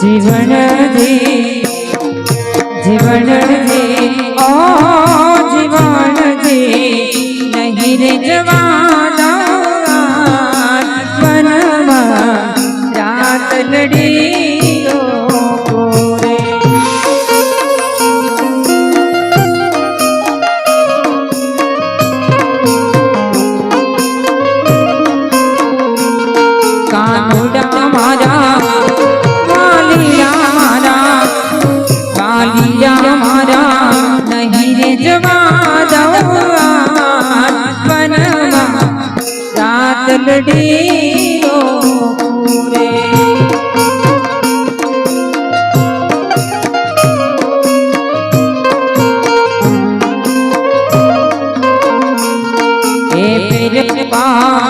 જીવનથી જીવનથી ઓ જીવનથી નહીં રે જવાના. રાત લડી ગાંડડી પૂરે એ પીર પા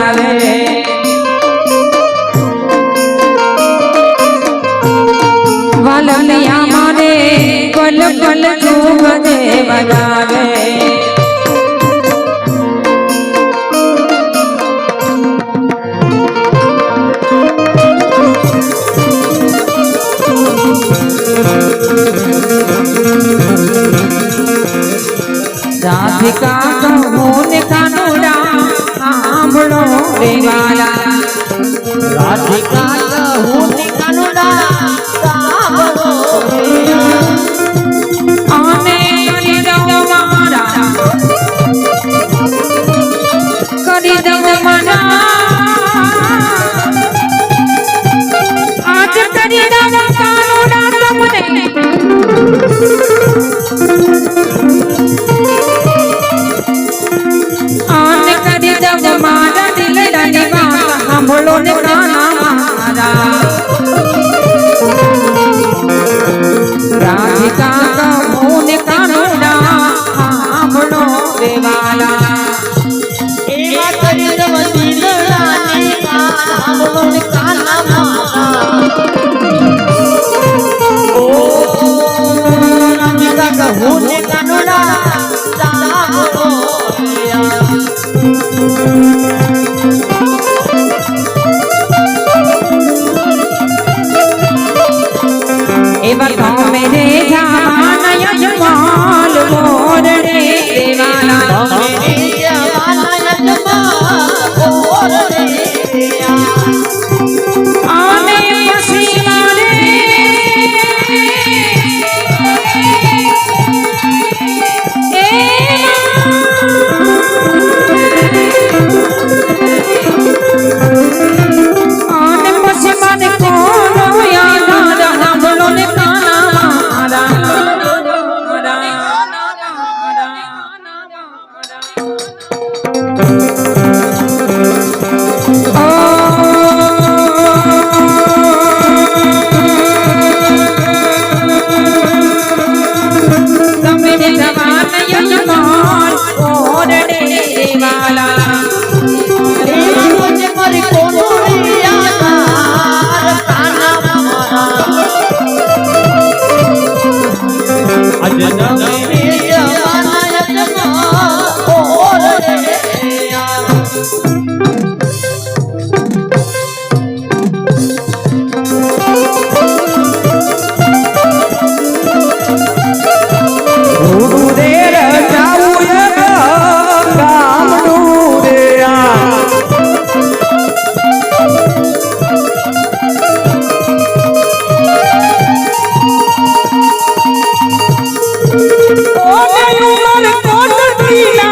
રાધિકા કહું કાનુડા સાંભળો દેવાલા રાધિકા કહું કાનુડા Thank you. তোমার কত দিনা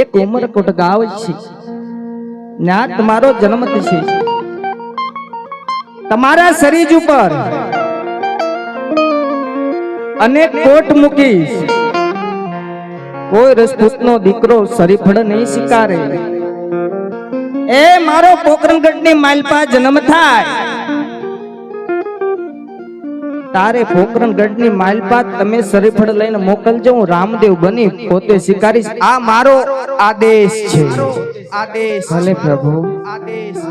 એક ઉમરકોટ ગાવ છે. ત્યાં તમારો જન્મ થશે. તમારા શરીર ઉપર અનેક કોટ મૂકીશ. કોઈ રજપૂતનો દીકરો શરીફળ નહીં સ્વીકારે એ મારો પોકરણગઢની માલપા જન્મ થાય. તારે પોકરણગઢની માલપા તમે શરીફળ લઈને મોકલજો હું રામદેવ બની પોતે સ્વીકારીશ આ મારો આદેશ છે. આદેશ ભલે પ્રભુ. આદેશ